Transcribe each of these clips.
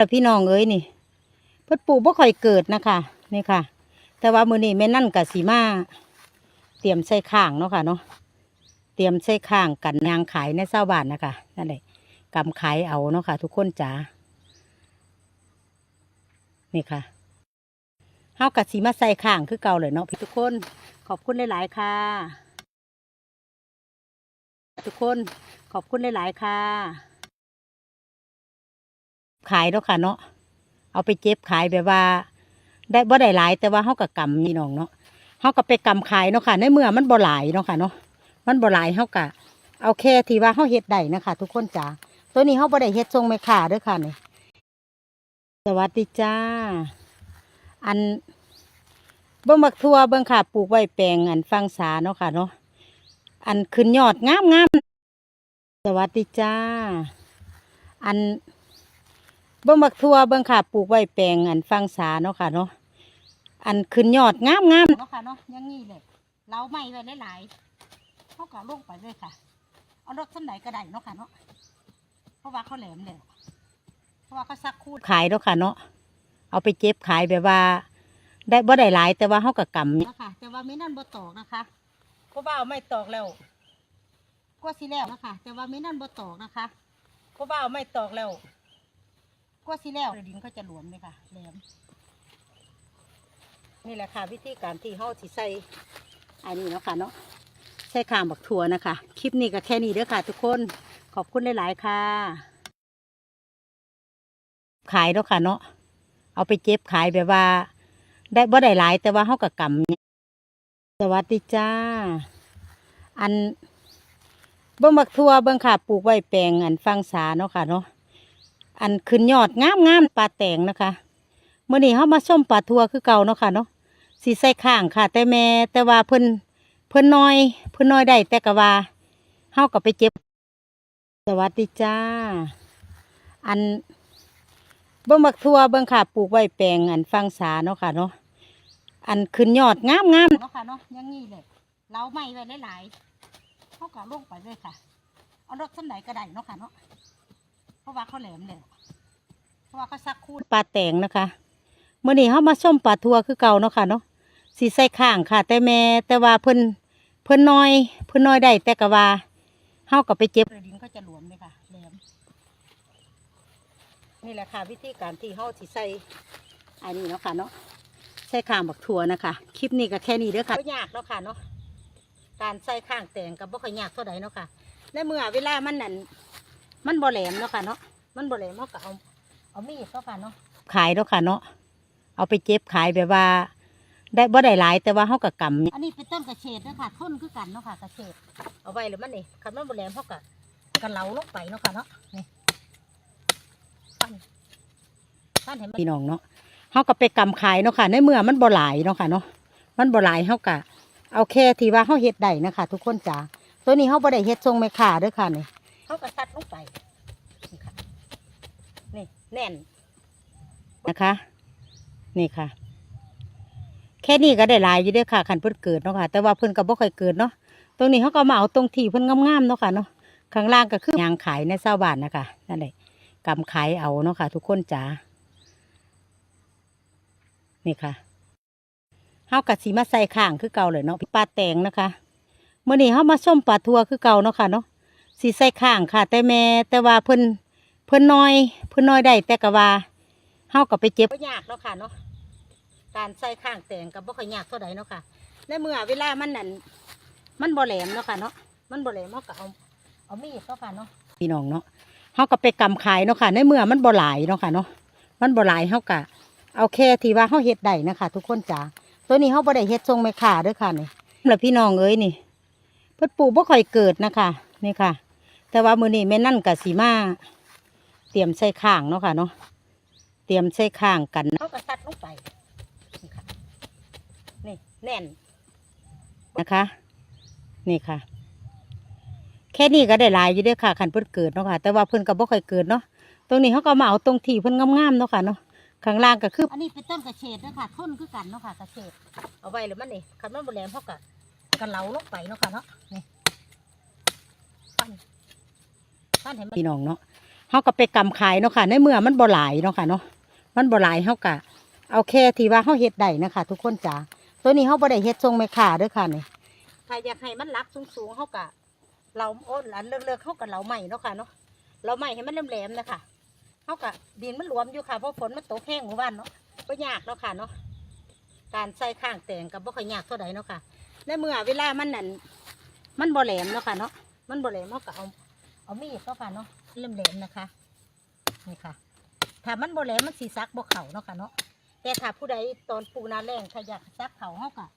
แต่พี่น้องเอ้ยนี่เพิ่นปลูกบ่ค่อยเกิดนะคะนี่ค่ะ แต่ว่ามือนี้แม่นั่นกับสีมาเตรียมใส่ข้างเนาะค่ะเนาะเตรียมใส่ข้างกันยางขายในเศร้าบ้านนะคะนั่นแหละกำขายเอาเนาะค่ะ ทุกคนจ๋านี่ค่ะเฮากับสีมาใส่ข้างคือเก่าเลยเนาะพี่ทุกคนขอบคุณหลายๆค่ะ ทุกคนขอบคุณหลายๆค่ะ ขายเนาะค่ะเนาะเอาไปเจ็บขายแบบว่า ได้บ่ได้หลายแต่ว่าเฮากับกำนี่น้องเนาะเฮาก็ไปกำขายเนาะค่ะ ในเมื่อมันบ่หลายเนาะค่ะเนาะมันบ่หลายเฮาก็เอาแค่ที่ว่าเฮาเฮ็ดได้นะคะ ทุกคนจ๋าตัวนี้เฮาบ่ได้เฮ็ดทรงไม่ขาด้อค่ะนี่สวัสดีจ้า อันเบิ่งบักทั่วเบิ่งค่ะปลูกไว้แปลงอันฟังสาเนาะค่ะเนาะอันขึ้นยอดงามงามสวัสดีจ้า อัน เบิ่งบักทั่วเบิ่งค่ะปลูกไว้แปลงอันฟังสาเนาะค่ะเนาะอันขึ้นยอดงามงามเนาะค่ะเนาะอยังงี้เลยเราไม่ไว้หลายๆเขาก็ลงไปเลยค่ะ เอารถส้นไหนก็ได้เนาะค่ะเนาะเพราะว่าเขาแหลมเลยเพราะว่าเขาซักคูดขายเนาะค่ะเนาะเอาไปเจ็บขายแบบว่า ได้บ่ได้หลาย แต่ว่าเขาก็กำเนาะค่ะ แต่ว่าไม่นั่นบ่ตอกนะคะเพราะว่าเอาไม่ตอกแล้วก็สิแล้วนะคะแต่ว่าไม่นั่นบ่ตอกนะคะเพราะว่าเอาไม่ตอกแล้ว ก็สิแล้วดินก็จะหลวมเลยค่ะแหลมนี่แหละค่ะ วิธีการที่เฮาสิใส่อันนี้เนาะค่ะเนาะใส่ขางบักถั่วนะคะ คลิปนี้ก็แค่นี้เด้อค่ะ ทุกคนขอบคุณหลาย ๆ ค่ะ ขายเนาะค่ะเนาะเอาไปเจ็บขายแบบว่า ได้บ่ได้หลาย แต่ว่าเฮาก็กำสวัสดีจ้า อันเบิ่งบักทั่วเบิ่งค่ะปลูกไว้แปลงอันฟังสาเนาะค่ะเนาะ อันขึ้นยอดงามงามปลาแตงนะคะเมื่อนี้เขามาส้มปลาทัวคือเก่าเนาะค่ะเนาะสีใส่ข้างค่ะ แต่แม่แต่ว่าเพิ่นเพิ่นน้อย เพิ่นน้อยได้แต่กะว่าเฮาก็ไปเจ็บ สวัสดีจ้า อันเบิ่งบักทัวเบิ่งค่ะปลูกไว้แปลงอันฟังสาเนาะค่ะเนาะอันขึ้นยอดงามงามเนาะค่ะเนาะยังงี้เลยเราไม่ไว้หลายๆเขาก็ลงไปเลยค่ะ เอารถส้นไหนก็ได้เนาะค่ะเนาะ เพราะว่าเขาแหลมเลยเพราะว่าเขาซักคูดปลาแตงนะคะเมื่อนี้เขามาส้มปลาทัวคือเก่าเนาะค่ะเนาะสีใส่ข้างค่ะ แต่แม่แต่ว่าเพิ่นเพิ่นน้อย เพิ่นน้อยได้แต่กะว่าเฮาก็ไปเจ็บดินก็จะหลวมเลยค่ะแหลมนี่แหละค่ะวิธีการที่เฮาสิใส่อันนี้เนาะค่ะเนาะใส่ข้างบักถั่วนะคะคลิปนี้ก็แค่นี้เด้อค่ะบ่ยากเนาะค่ะเนาะการใส่ข้างแตงกับบ่ค่อยยากเท่าใดเนาะค่ะในเมื่อเวลามันนั่น มันบ่แหลมเนาะค่ะเนาะมันบ่แหลมเนาะก็เอาเอามีดเนาะค่ะเนาะขายเนาะค่ะเนาะเอาไปเจ็บขายแบบว่า ได้บ่ได้หลายแต่ว่าเฮาก็กำอันนี้เป็นต้นกระเฉดเนาะค่ะทนคือกันเนาะค่ะกระเฉดเอาไว้แล้วมันนี่คันมันบ่แหลมเฮาก็กระเหลาลงไปเนาะค่ะเนาะนี่ปั้นปั้นให้มันพี่น้องเนาะเฮาก็ไปกำขายเนาะค่ะ ในเมื่อมันบ่หลายเนาะค่ะเนาะมันบ่หลายเฮาก็เอาแค่ที่ว่าเฮาเฮ็ดได้นะคะทุกคนจ๋าตัวนี้เฮาบ่ได้เฮ็ดทรงแม่ค้าเด้อค่ะนี่ เขาก็ซัดลงไปนี่ค่ะนี่แน่นนะคะ นี่ค่ะ แค่นี้ก็ได้หลายอยู่ด้อค่ะคันเพิ่นเกิดเนาะค่ะ แต่ว่าเพิ่นก็บ่ค่อยเกิดเนาะตรงนี้เขาก็มาเอาตรงที่เพิ่นงามๆเนาะค่ะเนาะข้างล่างก็คือยางขายในเศร้าบ้านนะคะนั่นแหละกำขายเอาเนาะค่ะ ทุกคนจ๋านี่ค่ะเฮากัสีมาใส่ข้างคือเก่าเลยเนาะปลาแตงนะคะเมื่อนี้เฮามาส้มปลาทัวคือเก่าเนาะค่ะเนาะ สีใส่ข้างค่ะ แต่แม่แต่ว่าเพิ่นเพิ่นน้อย เพิ่นน้อยได้แต่กะว่าเฮาก็ไปเจ็บยากเนาะค่ะเนาะการใส่ข้างแต่งกับบ่ค่อยยากเท่าใดเนาะค่ะในเมื่อเวลามันนั่นมันบ่แหลมเนาะค่ะเนาะมันบ่แหลมเฮาก็เอาเอามีดเนาะค่ะเนาะพี่น้องเนาะเฮาก็ไปกำขายเนาะค่ะในเมื่อมันบ่หลายเนาะค่ะเนาะมันบ่หลายเฮาก็เอาแค่ที่ว่าเฮาเฮ็ดได้นะคะทุกคนจ๋าตัวนี้เฮาบ่ได้เฮ็ดทรงแม่ค้าเด้อค่ะนี่แล้วพี่น้องเอ้ยนี่เพิ่นปลูกบ่ค่อยเกิดนะคะนี่ค่ะ แต่ว่ามือนี้แม่นั่นกับสีมา เตรียมใส่ข้างเนาะค่ะเนาะเตรียมใส่ข้างกันเขาก็ซัดลงไปนี่ค่ะนี่แน่นนะคะ นี่ค่ะ แค่นี้ก็ได้หลายอยู่เด้อค่ะคันเพิ่นเกิดเนาะค่ะ แต่ว่าเพิ่นก็บ่ค่อยเกิดเนาะตรงนี้เขาก็มาเอาตรงที่เพิ่นงามๆเนาะค่ะเนาะข้างล่างก็คืออันนี้เป็นต้นกระเฉดเนาะค่ะทนคือกันเนาะค่ะกระเฉดเอาไว้แล้วมันนี่คันมันบ่แหลมเขาก็กระเหลาลงไปเนาะค่ะเนาะนี่ปั้น พี่น้องเนาะเฮาก็ไปกำขายเนาะค่ะ ในเมื่อมันบ่หลายเนาะค่ะเนาะมันบ่หลายเฮาก็เอาแค่ที่ว่าเฮาเฮ็ดได้นะคะทุกคนจ้าตัวนี้เฮาบ่ได้เฮ็ดทรงแม่ค้าด้อค่ะนี่ถ้าอยากให้มันรักสูงๆเฮาก็เราโอ้นหลานเลิกๆเฮาก็เหลาใหม่เนาะค่ะเนาะเหลาใหม่ให้มันแหลมๆนะคะเฮาก็ดินมันหลวมอยู่ค่ะเพราะฝนมันตกแห้งเมื่อวานเนาะก็ยากเนาะค่ะเนาะการใส่ข้างแต่งก็บ่ค่อยยากเท่าใดเนาะค่ะในเมื่อเวลามันนั่นมันบ่แหลมเนาะค่ะเนาะมันบ่แหลมเฮาก็เอา เอามีดเข้าค่ะเนาะเริ่มแหลมนะคะนี่ค่ะถ้ามันบ่แหลมมันสีซักบ่เข่าเนาะค่ะเนาะแต่ถ้าผู้ใดตอนปลูกนาแรงถ้าอยากซักเข่าเฮากะ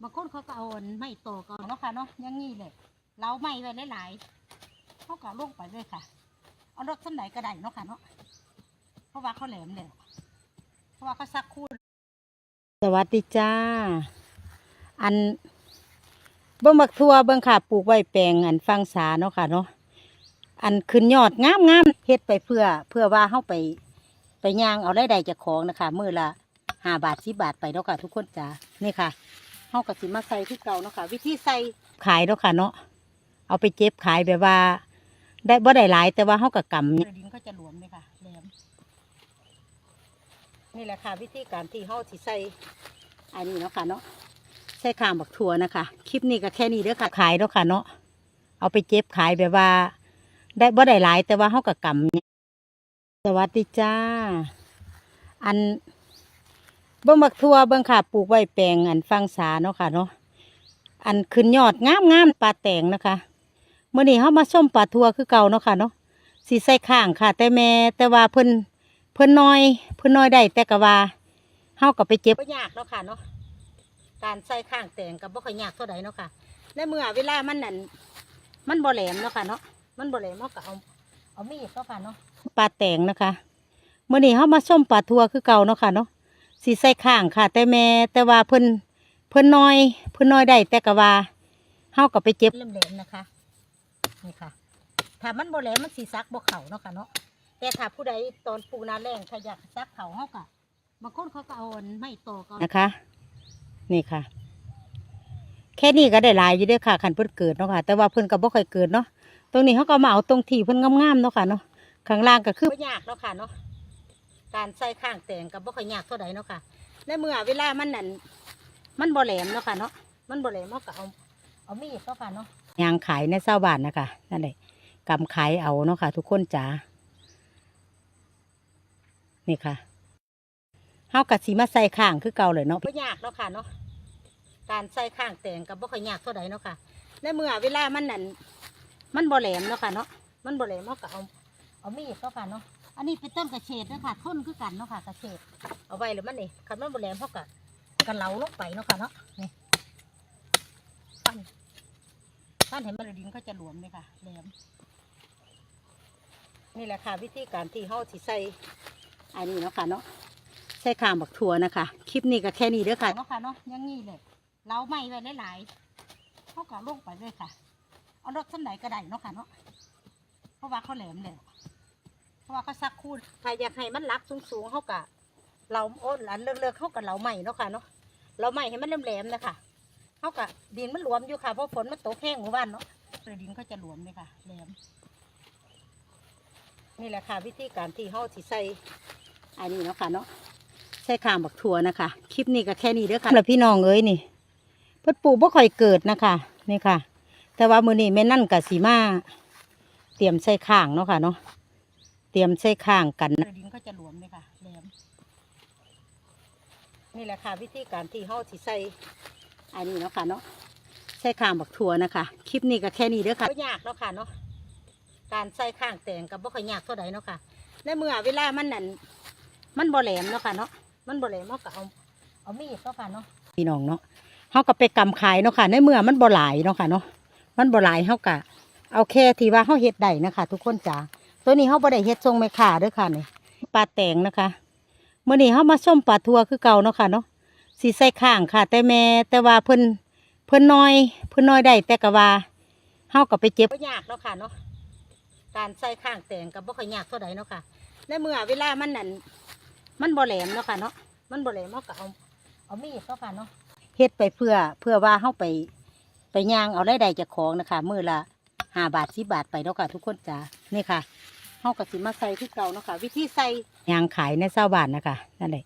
บางคนเขาก็เอาอันไม่โตก็เอาเนาะค่ะเนาะยังงี้เลยเราไม่ไว้หลายๆเขาก็ลงไปเลยค่ะ เอารถส้นไหนก็ได้เนาะค่ะเนาะเพราะว่าเขาแหลมเลยเพราะว่าเขาซักคู่สวัสดีจ้า อันเบิ่งบักทั่วเบิ่งค่ะปลูกไว้แปลงอันฟังสาเนาะค่ะเนาะ อันขึ้นยอดงามงามๆเฮ็ดไปเพื่อ เพื่อว่าเฮาไปไปย่างเอาได้ใดจากของนะคะมื้อละห้าบาทสิบาทไปเนาะค่ะ ทุกคนจ้านี่ค่ะเฮาก็สิมาใส่ที่เก่าเนาะค่ะ วิธีใส่ขายเนาะค่ะเนาะเอาไปเจ็บขายแบบว่า ได้บ่ได้หลาย แต่ว่าเฮาก็กำดินก็จะหลวมเลยค่ะแหลมนี่แหละค่ะ วิธีการที่เฮาสิใส่อันนี้เนาะค่ะเนาะใช่ข้างบักถั่วนะคะคลิปนี้ก็แค่นี้เด้อค่ะขายแล้วค่ะเนาะเอาไปเจ็บขายแบบว่า ได้บ่ได้หลาย แต่ว่าเฮากับกำสวัสดีจ้า อันเบิ่งบักทั่วเบิ่งค่ะปลูกไว้แปลงอันฟังสาเนาะค่ะเนาะอันขึ้นยอดงามงามปลาแตงนะคะเมื่อนี้เฮามาส้มปลาทั่วคือเก่าเนาะค่ะเนาะสีใส่ข้างค่ะ แต่แม่แต่ว่าเพิ่นเพิ่นน้อย เพิ่นน้อยได้แต่ก็ว่าเฮาก็ไปเจ็บบ่ยากเนาะค่ะเนาะการใส่ข้างแต่งกับบ่ค่อยยากเท่าใดเนาะค่ะในเมื่อเวลามันนั่นมันบ่แหลมเนาะค่ะเนาะ มันบ่แหลมเฮาก็เอาเอามีดเนาะค่ะเนาะปลาแต่งนะคะมื้อนี้เฮามาส้มปลาทัวคือเก่าเนาะค่ะเนาะสิใส่ข้างค่ะ แต่แม่แต่ว่าเพิ่นเพิ่นน้อย เพิ่นน้อยได้แต่ก็ว่าเฮาก็ไปเจ็บเริ่มแหลมนะคะนี่ค่ะ ถ้ามันบ่แหลมมันสิซักบ่เข้าเนาะค่ะเนาะแต่ถ้าผู้ใดตอนปลูกนาแรงถ้าอยากซักเข้าเฮาก็บางคนเขาก็เอาอันไม่โตก็นะคะ นี่ค่ะ แค่นี้ก็ได้หลายอยู่เด้อค่ะคันเพิ่นเกิดเนาะค่ะ แต่ว่าเพิ่นก็บ่ค่อยเกิดเนาะ ตรงนี้เขาก็มาเอาตรงที่เพิ่นงามๆเนาะค่ะเนาะข้างล่างก็คือบ่ยากเนาะค่ะเนาะการใส่ข้างแต่งก็บ่ค่อยยากเท่าใดเนาะค่ะในเมื่อเวลามันนั่นมันบ่แหลมเนาะค่ะเนาะมันบ่แหลมเฮาก็เอาเอามีดเนาะค่ะเนาะยางขายในชาวบ้านนะคะนั่นแหละกำขายเอาเนาะค่ะ ทุกคนจ๋านี่ค่ะเฮาก็สิมาใส่ข้างคือเก่าเลยเนาะบ่ยากเนาะค่ะเนาะการใส่ข้างแต่งกับบ่ค่อยยากเท่าใดเนาะค่ะในเมื่อเวลามันนั่น มันบ่แหลมเนาะค่ะเนาะมันบ่แหลมเฮาก็เอาเอามีดเนาะค่ะเนาะอันนี้เป็นต้นกระเฉดเนาะค่ะทนคือกันเนาะค่ะกระเฉดเอาไว้แล้วมันนี่คันมันบ่แหลมเฮาก็กระเหลาลงไปเนาะค่ะเนาะนี่ปั้นปั้นเห็นมันเลยดินก็จะหลวมเลยค่ะแหลมนี่แหละค่ะวิธีการที่เฮาสิใส่อันนี้เนาะค่ะเนาะใส่ข้างบักถั่วนะคะคลิปนี้ก็แค่นี้เด้อค่ะเนาะค่ะเนาะยังงี้เลยเราไม่ไว้หลายๆเขาก็ลงไปเลยค่ะ เอารถส้นไหนก็ได้เนาะค่ะเนาะเพราะว่าเขาแหลมเลยเพราะว่าเขาซักคูดถ้าอยากให้มันรักสูงๆเขากะเราโอ้นหลานเลิกๆเขากับเราใหม่เนาะค่ะเนาะเราใหม่ให้มันแหลมๆนะคะเขากะดินมันหลวมอยู่ค่ะเพราะฝนมันตกแห้งเมื่อวานเนาะเลยดินก็จะหลวมเลยค่ะแหลมนี่แหละค่ะวิธีการที่เขาสิใส่อันนี้เนาะค่ะเนาะใช่ข้างบักถั่วนะคะคลิปนี้ก็แค่นี้เด้อค่ะแล้วพี่น้องเอ้ยนี่เพิ่นปลูกบ่ค่อยเกิดนะคะนี่ค่ะ แต่ว่ามือนี้แม่นั่นกับสีมา เตรียมใส่ข้างเนาะค่ะเนาะเตรียมใส่ข้างกันดินก็จะหลวมเลยค่ะแหลมนี่แหละค่ะวิธีการที่เฮาสิใส่อันนี้เนาะค่ะเนาะใส่ข้างบักถั่วนะคะคลิปนี้ก็แค่นี้เด้อค่ะยากเนาะค่ะเนาะการใส่ข้างแต่งกับบ่ค่อยยากเท่าใดเนาะค่ะในเมื่อเวลามันนั่นมันบ่แหลมเนาะค่ะเนาะมันบ่แหลมเฮาก็เอาเอามีดเนาะค่ะเนาะพี่น้องเนาะเฮาก็ไปกำขายเนาะค่ะในเมื่อมันบ่หลายเนาะค่ะเนาะ มันบ่หลายเฮาก็เอาแค่ที่ว่าเฮาเฮ็ดได้นะคะ ทุกคนจ้าตัวนี้เฮาบ่ได้เฮ็ดทรงแม่ค้าเด้อค่ะนี่ปลาแตงนะคะเมื้อนี้เฮามาส้มปลาทัวคือเก่าเนาะค่ะเนาะสิใส่ข้างค่ะ แต่แม่แต่ว่าเพิ่นเพิ่นน้อย เพิ่นน้อยได้แต่ก็ว่าเฮาก็ไปเจ็บบ่ยากเนาะค่ะเนาะการใส่ข้างแต่งก็บ่ค่อยยากเท่าใดเนาะค่ะในเมื่อเวลามันนั่นมันบ่แหลมเนาะค่ะเนาะมันบ่แหลมเฮาก็เอาเอามีดเนาะค่ะเนาะเฮ็ดไปเพื่อเพื่อว่าเฮาไป ไปย่างเอาได้ใดจากของนะคะมือละห้าบาทสิบาทไปเนาะค่ะทุกคนจ้านี่ค่ะเฮาาก็สิมาใส่ที่เก่าเนาะค่ะวิธีใส่ยางขายในชาบ้าทนะคะนั่นแหละ